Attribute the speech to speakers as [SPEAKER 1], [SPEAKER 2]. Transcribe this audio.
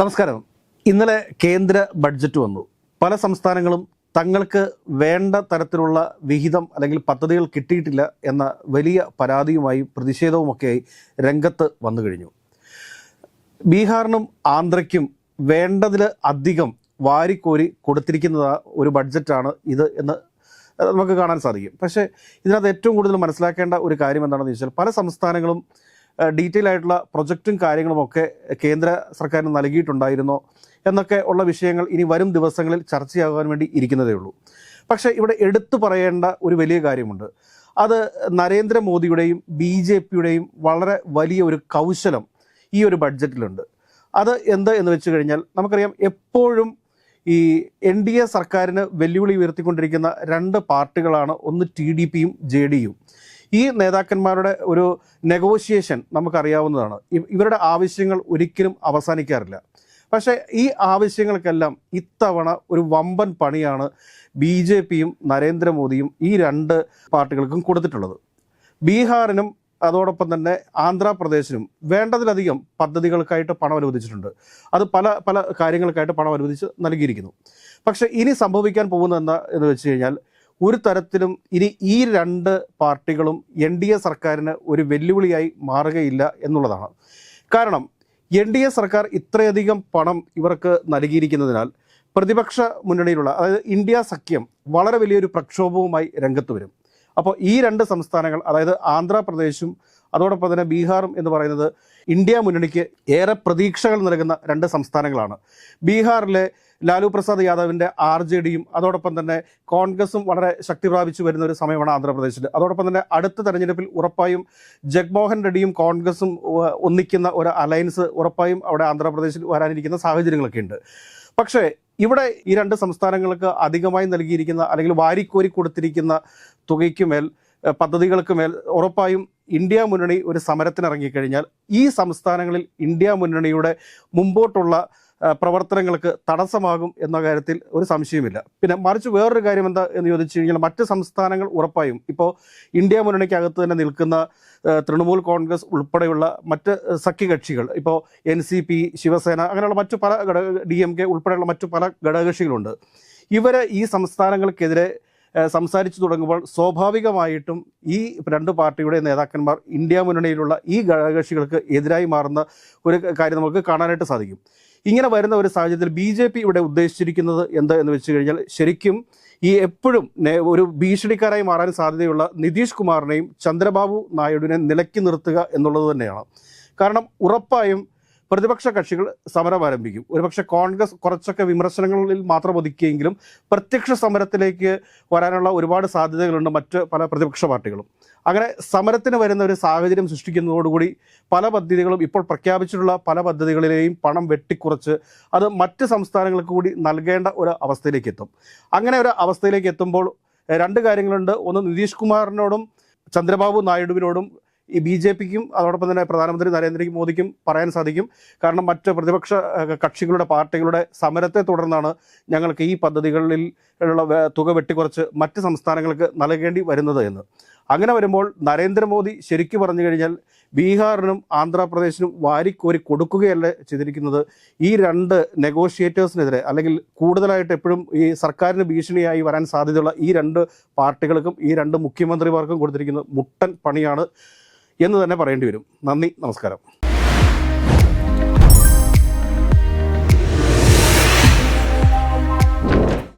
[SPEAKER 1] നമസ്കാരം. ഇന്നലെ കേന്ദ്ര ബഡ്ജറ്റ് വന്നു. പല സംസ്ഥാനങ്ങളും തങ്ങൾക്ക് വേണ്ട തരത്തിലുള്ള വിഹിതം അല്ലെങ്കിൽ പദ്ധതികൾ കിട്ടിയിട്ടില്ല എന്ന വലിയ പരാതിയുമായി പ്രതിഷേധവുമൊക്കെയായി രംഗത്ത് വന്നു കഴിഞ്ഞു. ബീഹാറിനും ആന്ധ്രയ്ക്കും വേണ്ടതിൽ അധികം വാരിക്കോരി കൊടുത്തിരിക്കുന്ന ഒരു ബഡ്ജറ്റാണ് ഇത് എന്ന് നമുക്ക് കാണാൻ സാധിക്കും. പക്ഷേ ഇതിനകത്ത് ഏറ്റവും കൂടുതൽ മനസ്സിലാക്കേണ്ട ഒരു കാര്യം എന്താണെന്ന് ചോദിച്ചാൽ പല സംസ്ഥാനങ്ങളും ഡീറ്റെയിൽ ആയിട്ടുള്ള പ്രൊജക്റ്റും കാര്യങ്ങളുമൊക്കെ കേന്ദ്ര സർക്കാരിന് നൽകിയിട്ടുണ്ടായിരുന്നോ എന്നൊക്കെ ഉള്ള വിഷയങ്ങൾ ഇനി വരും ദിവസങ്ങളിൽ ചർച്ചയാകാൻ വേണ്ടി ഇരിക്കുന്നതേ ഉള്ളൂ. പക്ഷേ ഇവിടെ എടുത്തു പറയേണ്ട ഒരു വലിയ കാര്യമുണ്ട്. അത് നരേന്ദ്രമോദിയുടെയും ബി ജെ പിയുടെയും വളരെ വലിയ ഒരു കൗശലം ഈ ഒരു ബഡ്ജറ്റിലുണ്ട്. അത് എന്ത് എന്ന് വെച്ച് കഴിഞ്ഞാൽ നമുക്കറിയാം എപ്പോഴും ഈ എൻ ഡി എ സർക്കാരിന് വെല്ലുവിളി ഉയർത്തിക്കൊണ്ടിരിക്കുന്ന രണ്ട് പാർട്ടികളാണ് ഒന്ന് ടി ഡി പിയും ജെ ഡിയും ഈ നേതാക്കന്മാരുടെ ഒരു നെഗോഷിയേഷൻ നമുക്കറിയാവുന്നതാണ്. ഇവരുടെ ആവശ്യങ്ങൾ ഒരിക്കലും അവസാനിക്കാറില്ല. പക്ഷേ ഈ ആവശ്യങ്ങൾക്കെല്ലാം ഇത്തവണ ഒരു വമ്പൻ പണിയാണ് ബി ജെ പിയും നരേന്ദ്രമോദിയും ഈ രണ്ട് പാർട്ടികൾക്കും കൊടുത്തിട്ടുള്ളത്. ബീഹാറിനും അതോടൊപ്പം തന്നെ ആന്ധ്രാപ്രദേശിനും വേണ്ടതിലധികം പദ്ധതികൾക്കായിട്ട് പണം അനുവദിച്ചിട്ടുണ്ട്. അത് പല പല കാര്യങ്ങൾക്കായിട്ട് പണം അനുവദിച്ച് നൽകിയിരിക്കുന്നു. പക്ഷേ ഇനി സംഭവിക്കാൻ പോകുന്ന എന്താ എന്ന് വെച്ച് കഴിഞ്ഞാൽ ഒരു തരത്തിലും ഇനി ഈ രണ്ട് പാർട്ടികളും എൻ ഡി എ സർക്കാരിന് ഒരു വെല്ലുവിളിയായി മാറുകയില്ല എന്നുള്ളതാണ്. കാരണം എൻ ഡി എ സർക്കാർ ഇത്രയധികം പണം ഇവർക്ക് നൽകിയിരിക്കുന്നതിനാൽ പ്രതിപക്ഷ മുന്നണിയിലുള്ള അതായത് ഇന്ത്യ സഖ്യം വളരെ വലിയൊരു പ്രക്ഷോഭവുമായി രംഗത്ത് വരും. അപ്പോൾ ഈ രണ്ട് സംസ്ഥാനങ്ങൾ അതായത് ആന്ധ്രാപ്രദേശും അതോടൊപ്പം തന്നെ ബീഹാറും എന്ന് പറയുന്നത് ഇന്ത്യ മുന്നണിക്ക് ഏറെ പ്രതീക്ഷകൾ നൽകുന്ന രണ്ട് സംസ്ഥാനങ്ങളാണ്. ബീഹാറിലെ ലാലു പ്രസാദ് യാദവിന്റെ ആർ ജെ ഡിയും അതോടൊപ്പം തന്നെ കോൺഗ്രസും വളരെ ശക്തി പ്രാപിച്ചു വരുന്ന ഒരു സമയമാണ് ആന്ധ്രാപ്രദേശിൽ അതോടൊപ്പം തന്നെ അടുത്ത തെരഞ്ഞെടുപ്പിൽ ഉറപ്പായും ജഗ്മോഹൻ റെഡ്ഡിയും കോൺഗ്രസും ഒന്നിക്കുന്ന ഒരു അലയൻസ് ഉറപ്പായും അവിടെ ആന്ധ്രാപ്രദേശിൽ വരാനിരിക്കുന്ന സാഹചര്യങ്ങളൊക്കെ ഉണ്ട്. പക്ഷേ ഇവിടെ ഈ രണ്ട് സംസ്ഥാനങ്ങൾക്ക് അധികമായി നൽകിയിരിക്കുന്ന അല്ലെങ്കിൽ വാരിക്കോരി കൊടുത്തിരിക്കുന്ന തുകയ്ക്ക് മേൽ പദ്ധതികൾക്ക് മേൽ ഉറപ്പായും ഇന്ത്യ മുന്നണി ഒരു സമരത്തിനിറങ്ങിക്കഴിഞ്ഞാൽ ഈ സംസ്ഥാനങ്ങളിൽ ഇന്ത്യ മുന്നണിയുടെ മുമ്പോട്ടുള്ള പ്രവർത്തനങ്ങൾക്ക് തടസ്സമാകും എന്ന കാര്യത്തിൽ ഒരു സംശയമില്ല പിന്നെ മറിച്ച് വേറൊരു കാര്യം എന്താ എന്ന് ചോദിച്ചു കഴിഞ്ഞാൽ മറ്റ് സംസ്ഥാനങ്ങൾ ഉറപ്പായും ഇപ്പോൾ ഇന്ത്യ മുന്നണിക്കകത്ത് തന്നെ നിൽക്കുന്ന തൃണമൂൽ കോൺഗ്രസ് ഉൾപ്പെടെയുള്ള മറ്റ് സഖ്യകക്ഷികൾ ഇപ്പോൾ എൻ സി പി ശിവസേന അങ്ങനെയുള്ള മറ്റു പല ഘടക ഡി എം കെ ഉൾപ്പെടെയുള്ള മറ്റു പല ഘടകകക്ഷികളുണ്ട്. ഇവരെ ഈ സംസ്ഥാനങ്ങൾക്കെതിരെ സംസാരിച്ചു തുടങ്ങുമ്പോൾ സ്വാഭാവികമായിട്ടും ഈ രണ്ട് പാർട്ടിയുടെ നേതാക്കന്മാർ ഇന്ത്യ മുന്നണിയിലുള്ള ഈ ഘടകകക്ഷികൾക്ക് എതിരായി മാറുന്ന ഒരു കാര്യം നമുക്ക് കാണാനായിട്ട് സാധിക്കും. ഇങ്ങനെ വരുന്ന ഒരു സാഹചര്യത്തിൽ ബി ജെ പി ഇവിടെ ഉദ്ദേശിച്ചിരിക്കുന്നത് എന്താ എന്ന് വെച്ച് കഴിഞ്ഞാൽ ശരിക്കും ഈ എപ്പോഴും ഒരു ഭീഷണിക്കാരായി മാറാൻ സാധ്യതയുള്ള നിതീഷ് കുമാറിനെയും ചന്ദ്രബാബു നായിഡുവിനെ നിലക്കി നിർത്തുക എന്നുള്ളത് തന്നെയാണ്. കാരണം ഉറപ്പായും പ്രതിപക്ഷ കക്ഷികൾ സമരം ആരംഭിക്കും. ഒരുപക്ഷെ കോൺഗ്രസ് കുറച്ചൊക്കെ വിമർശനങ്ങളിൽ മാത്രം ഒതുക്കിയെങ്കിലും പ്രത്യക്ഷ സമരത്തിലേക്ക് വരാനുള്ള ഒരുപാട് സാധ്യതകളുണ്ട് മറ്റ് പല പ്രതിപക്ഷ പാർട്ടികളും. അങ്ങനെ സമരത്തിന് വരുന്ന ഒരു സാഹചര്യം സൃഷ്ടിക്കുന്നതോടുകൂടി പല പദ്ധതികളും ഇപ്പോൾ പ്രഖ്യാപിച്ചിട്ടുള്ള പല പദ്ധതികളിലെയും പണം വെട്ടിക്കുറച്ച് അത് മറ്റ് സംസ്ഥാനങ്ങൾക്ക് കൂടി നൽകേണ്ട ഒരു അവസ്ഥയിലേക്ക് എത്തും. അങ്ങനെ ഒരു അവസ്ഥയിലേക്ക് എത്തുമ്പോൾ രണ്ട് കാര്യങ്ങളുണ്ട്. ഒന്ന് നിതീഷ് കുമാറിനോടും ചന്ദ്രബാബു നായിഡുവിനോടും ഈ ബി ജെ പിക്കും അതോടൊപ്പം തന്നെ പ്രധാനമന്ത്രി നരേന്ദ്രമോദിക്കും പറയാൻ സാധിക്കും. കാരണം മറ്റ് പ്രതിപക്ഷ കക്ഷികളുടെ പാർട്ടികളുടെ സമരത്തെ തുടർന്നാണ് ഞങ്ങൾക്ക് ഈ പദ്ധതികളിൽ ഉള്ള തുക വെട്ടിക്കുറച്ച് മറ്റ് സംസ്ഥാനങ്ങൾക്ക് നൽകേണ്ടി വരുന്നത് എന്ന്. അങ്ങനെ വരുമ്പോൾ നരേന്ദ്രമോദി ശരിക്കു പറഞ്ഞു കഴിഞ്ഞാൽ ബീഹാറിനും ആന്ധ്രാപ്രദേശിനും വാരിക്കോരി കൊടുക്കുകയല്ല ചെയ്തിരിക്കുന്നത്. ഈ രണ്ട് നെഗോഷിയേറ്റേഴ്സിനെതിരെ അല്ലെങ്കിൽ കൂടുതലായിട്ട് എപ്പോഴും ഈ സർക്കാരിന് ഭീഷണിയായി വരാൻ സാധ്യതയുള്ള ഈ രണ്ട് പാർട്ടികൾക്കും ഈ രണ്ട് മുഖ്യമന്ത്രിമാർക്കും കൊടുത്തിരിക്കുന്ന മുട്ടൻ പണിയാണ് എന്ന് തന്നെ പറയേണ്ടി വരും. നന്ദി നമസ്കാരം.